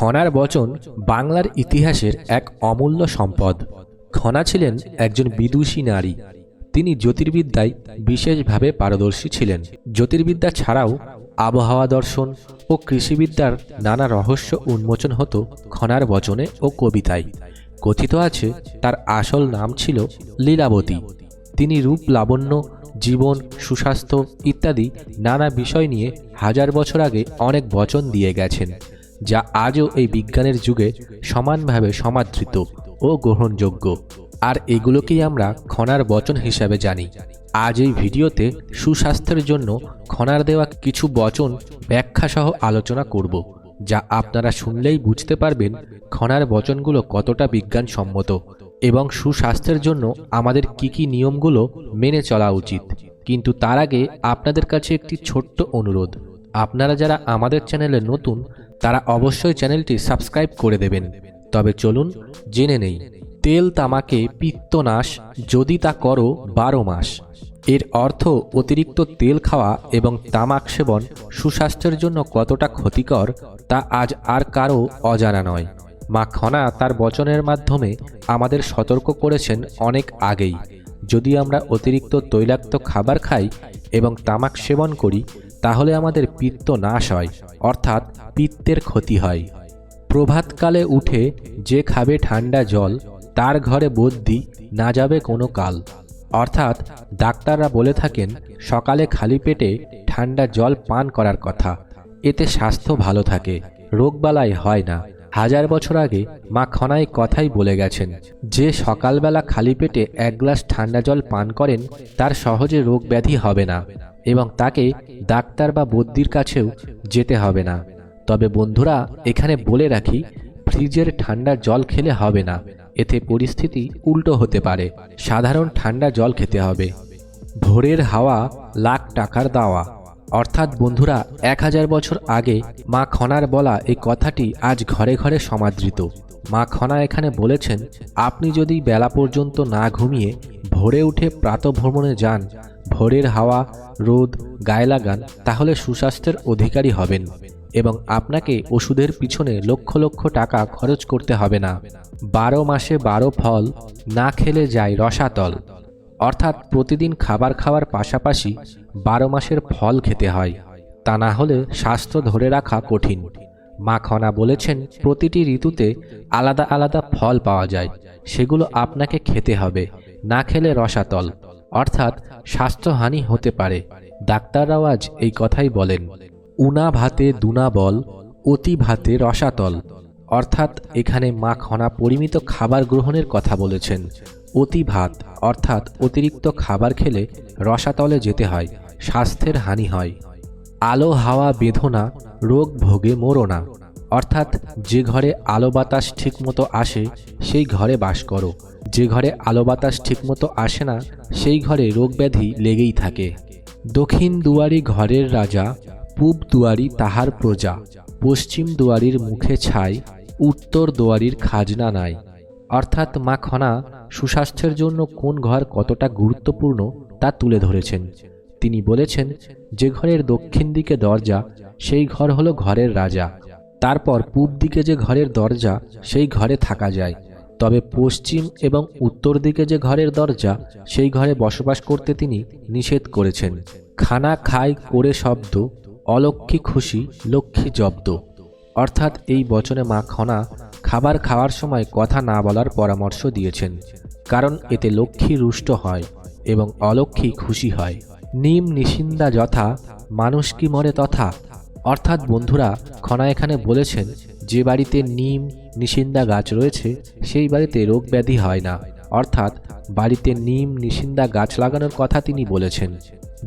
খনার বচন বাংলার ইতিহাসের এক অমূল্য সম্পদ। খনা ছিলেন একজন বিদুষী নারী। তিনি জ্যোতির্বিদ্যায় বিশেষভাবে পারদর্শী ছিলেন। জ্যোতির্বিদ্যা ছাড়াও আবহাওয়া দর্শন ও কৃষিবিদ্যার নানা রহস্য উন্মোচন হতো খনার বচনে ও কবিতায়। কথিত আছে, তার আসল নাম ছিল লীলাবতী। তিনি রূপ লাবণ্য, জীবন, সুস্বাস্থ্য ইত্যাদি নানা বিষয় নিয়ে হাজার বছর আগে অনেক বচন দিয়ে গেছেন। যা আজও এই বিজ্ঞানের যুগে সমানভাবে সমাদৃত ও গ্রহণযোগ্য। আর এগুলোকেই আমরা খনার বচন হিসাবে জানি। আজ এই ভিডিওতে সুস্বাস্থ্যের জন্য খনার দেওয়া কিছু বচন ব্যাখ্যাসহ আলোচনা করব, যা আপনারা শুনলেই বুঝতে পারবেন খনার বচনগুলো কতটা বিজ্ঞানসম্মত এবং সুস্বাস্থ্যের জন্য আমাদের কি কি নিয়মগুলো মেনে চলা উচিত। কিন্তু তার আগে আপনাদের কাছে একটি ছোট্ট অনুরোধ। আপনারা যারা আমাদের চ্যানেলে নতুন, তারা অবশ্যই চ্যানেলটি সাবস্ক্রাইব করে দেবেন। তবে চলুন জেনে নেই, তেল তামাকে পিত্তনাশ যদি তা করো বারো মাস। এর অর্থ অতিরিক্ত তেল খাওয়া এবং তামাক সেবন সুস্বাস্থ্যের জন্য কতটা ক্ষতিকর তা আজ আর কারও অজানা নয়। মা খনা তার বচনের মাধ্যমে আমাদের সতর্ক করেছেন অনেক আগেই। যদি আমরা অতিরিক্ত তৈলাক্ত খাবার খাই এবং তামাক সেবন করি তাহলে আমাদের পিত্ত নাশ হয়, অর্থাৎ পিত্তের ক্ষতি হয়। প্রভাতকালে উঠে যে খাবে ঠান্ডা জল, তার ঘরে বদ্যি না যাবে কোনো কাল। অর্থাৎ ডাক্তাররা বলে থাকেন, সকালে খালি পেটে ঠান্ডা জল পান করার কথা। এতে স্বাস্থ্য ভালো থাকে, রোগবালাই হয় না। হাজার বছর আগে মা খনাই কথাই বলে গেছেন, যে সকালবেলা খালি পেটে এক গ্লাস ঠান্ডা জল পান করেন, তার সহজে রোগ ব্যাধি হবে না। এবং তাকে ডাক্তার বা বদ্যির কাছেও যেতে হবে না। তবে বন্ধুরা, এখানে বলে রাখি, ফ্রিজের ঠান্ডা জল খেলে হবে না। এতে পরিস্থিতি উল্টো হতে পারে। সাধারণ ঠান্ডা জল খেতে হবে। ভোরের হাওয়া লাখ টাকার দাওয়া। অর্থাৎ বন্ধুরা, এক হাজার বছর আগে মা খনার বলা এই কথাটি আজ ঘরে ঘরে সমাদৃত। মা খনা এখানে বলেছেন, আপনি যদি বেলা পর্যন্ত না ঘুমিয়ে ভোরে উঠে প্রাতভ্রমণে যান, ভোরের হাওয়া, রোদ, গায়ে লাগান, তাহলে সুস্বাস্থ্যের অধিকারী হবেন এবং আপনাকে ওষুধের পিছনে লক্ষ লক্ষ টাকা খরচ করতে হবে না। বারো মাসে বারো ফল, না খেলে যায় রসাতল। অর্থাৎ প্রতিদিন খাবার খাওয়ার পাশাপাশি বারো মাসের ফল খেতে হয়। তা না হলে স্বাস্থ্য ধরে রাখা কঠিন। মা খনা বলেছেন, প্রতিটি ঋতুতে আলাদা আলাদা ফল পাওয়া যায়, সেগুলো আপনাকে খেতে হবে, না খেলে রসাতল। অর্থাৎ স্বাস্থ্যহানি হতে পারে। ডাক্তাররাও আজ এই কথাই বলেন। উনা ভাতে দুনা বল, অতি ভাতে রসাতল। অর্থাৎ এখানে মা খনা পরিমিত খাবার গ্রহণের কথা বলেছেন। অতি ভাত, অর্থাৎ অতিরিক্ত খাবার খেলে রসাতলে যেতে হয়, স্বাস্থ্যের হানি হয়। আলো হাওয়া বেঁধোনা রোগ ভোগে মোরোনা অর্থাৎ যে ঘরে আলো বাতাস ঠিকমতো আসে, সেই ঘরে বাস করো। যে ঘরে আলো বাতাস ঠিকমতো আসে না, সেই ঘরে রোগ ব্যাধি লেগেই থাকে। দক্ষিণ দুয়ারি ঘরের রাজা, পূব দুয়ারি তাহার প্রজা, পশ্চিম দুয়ারির মুখে ছাই, উত্তর দুয়ারির খাজনা নাই। অর্থাৎ মা খনা, সুস্বাস্থ্যের জন্য কোন ঘর কতটা গুরুত্বপূর্ণ তা তুলে ধরেছেন। তিনি বলেছেন, যে ঘরের দক্ষিণ দিকে দরজা সেই ঘর হলো ঘরের রাজা। তারপর পূব দিকে যে ঘরের দরজা, সেই ঘরে থাকা যায়। তবে পশ্চিম এবং উত্তর দিকে যে ঘরের দরজা, সেই ঘরে বসবাস করতে তিনি নিষেধ করেছেন। খানা খাই করে শব্দ অলক্ষী খুশি, লক্ষ্মী জব্দ। অর্থাৎ এই বচনে মা খনা খাবার খাওয়ার সময় কথা না বলার পরামর্শ দিয়েছেন। কারণ এতে লক্ষ্মী রুষ্ট হয় এবং অলক্ষ্মী খুশি হয়। নিম নিশিন্দা যথা, মানুষ কি মরে তথা অর্থাৎ বন্ধুরা, খনা এখানে বলেছেন, যে বাড়িতে নিম, নিশিন্দা গাছ রয়েছে, সেই বাড়িতে রোগ ব্যাধি হয় না। অর্থাৎ বাড়িতে নিম, নিশিন্দা গাছ লাগানোর কথা তিনি বলেছেন।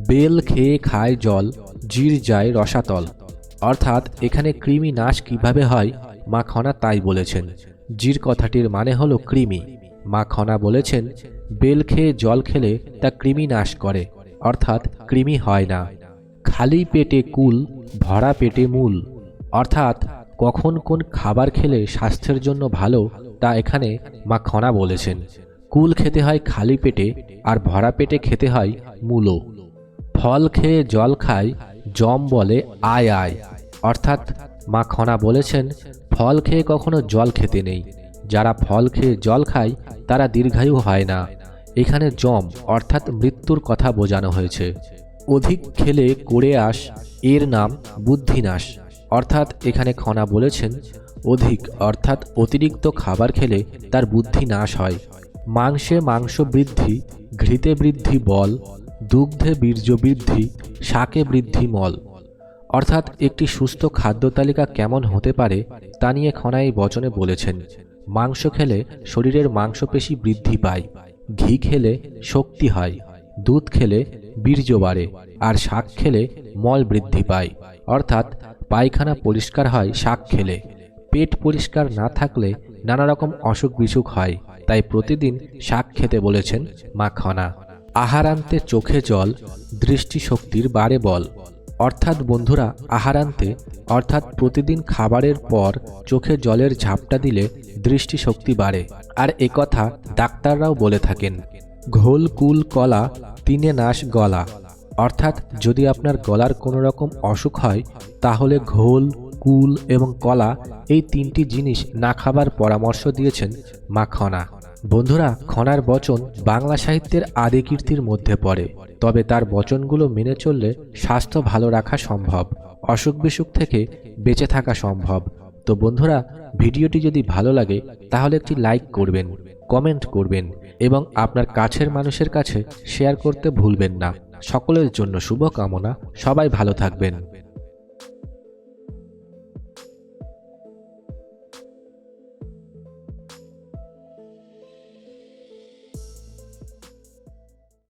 বেল খেয়ে খায় জল, জির যায় রসাতল। অর্থাৎ এখানে কৃমি নাশ কীভাবে হয়, মা খনা তাই বলেছেন। জির কথাটির মানে হলো কৃমি। মা খনা বলেছেন, বেল খেয়ে জল খেলে তা কৃমি নাশ করে, অর্থাৎ কৃমি হয় না। খালি পেটে কুল, ভরা পেটে মূল। অর্থাৎ, কখন কোন খাবার খেলে স্বাস্থ্যের জন্য ভালো, তা এখানে মা খনা বলেছেন। কুল খেতে হয় খালি পেটে, আর ভরা পেটে খেতে হয় মূলো ফল খেয়ে জল খায়, জম বলে আয় আয়। অর্থাৎ, মা খনা বলেছেন, ফল খেয়ে কখনো জল খেতে নেই। যারা ফল খেয়ে জল খায়, তারা দীর্ঘায়ু হয় না। এখানে জম, অর্থাৎ মৃত্যুর কথা বোঝানো হয়েছে। অধিক খেলে করে আস, এর নাম বুদ্ধিনাশ। অর্থাৎ এখানে খনা বলেছেন, অধিক, অর্থাৎ অতিরিক্ত খাবার খেলে তার বুদ্ধি নাশ হয়। মাংসে মাংস বৃদ্ধি, ঘৃতে বৃদ্ধি বল, দুগ্ধে বীর্য বৃদ্ধি, শাকে বৃদ্ধি মল। অর্থাৎ একটি সুস্থ খাদ্য তালিকা কেমন হতে পারে, তা নিয়ে খনা এই বচনে বলেছেন। মাংস খেলে শরীরের মাংসপেশি বৃদ্ধি পায়, ঘি খেলে শক্তি হয়, দুধ খেলে বীর্য বাড়ে আর শাক খেলে মল বৃদ্ধি পায়। অর্থাৎ পায়খানা পরিষ্কার হয় শাক খেলে। পেট পরিষ্কার না থাকলে নানা রকম অসুখ বিসুখ হয়। তাই প্রতিদিন শাক খেতে বলেছেন মা খনা। আহারান্তে চোখে জল, দৃষ্টিশক্তির বাড়ে বল। অর্থাৎ বন্ধুরা আহারান্তে অর্থাৎ প্রতিদিন খাবারের পর চোখে জলের ঝাপটা দিলে দৃষ্টিশক্তি বাড়ে। আর একথা ডাক্তাররাও বলে থাকেন। ঘোল, কুল, কলা তিনে নাশ গলা। অর্থাৎ যদি আপনার গলার কোনো রকম অসুখ হয়, তাহলে ঘোল, কুল এবং কলা এই তিনটি জিনিস না খাবার পরামর্শ দিয়েছেন মা খনা। বন্ধুরা, খনার বচন বাংলা সাহিত্যের আদি কীর্তির মধ্যে পড়ে। তবে তার বচনগুলো মেনে চললে স্বাস্থ্য ভালো রাখা সম্ভব অসুখ বিসুখ থেকে বেঁচে থাকা সম্ভব। তো বন্ধুরা, ভিডিওটি যদি ভালো লাগে, তাহলে একটি লাইক করবেন কমেন্ট করবেন এবং আপনার কাছের মানুষের কাছে শেয়ার করতে ভুলবেন না। সকলের জন্য শুভকামনা, সবাই ভালো থাকবেন।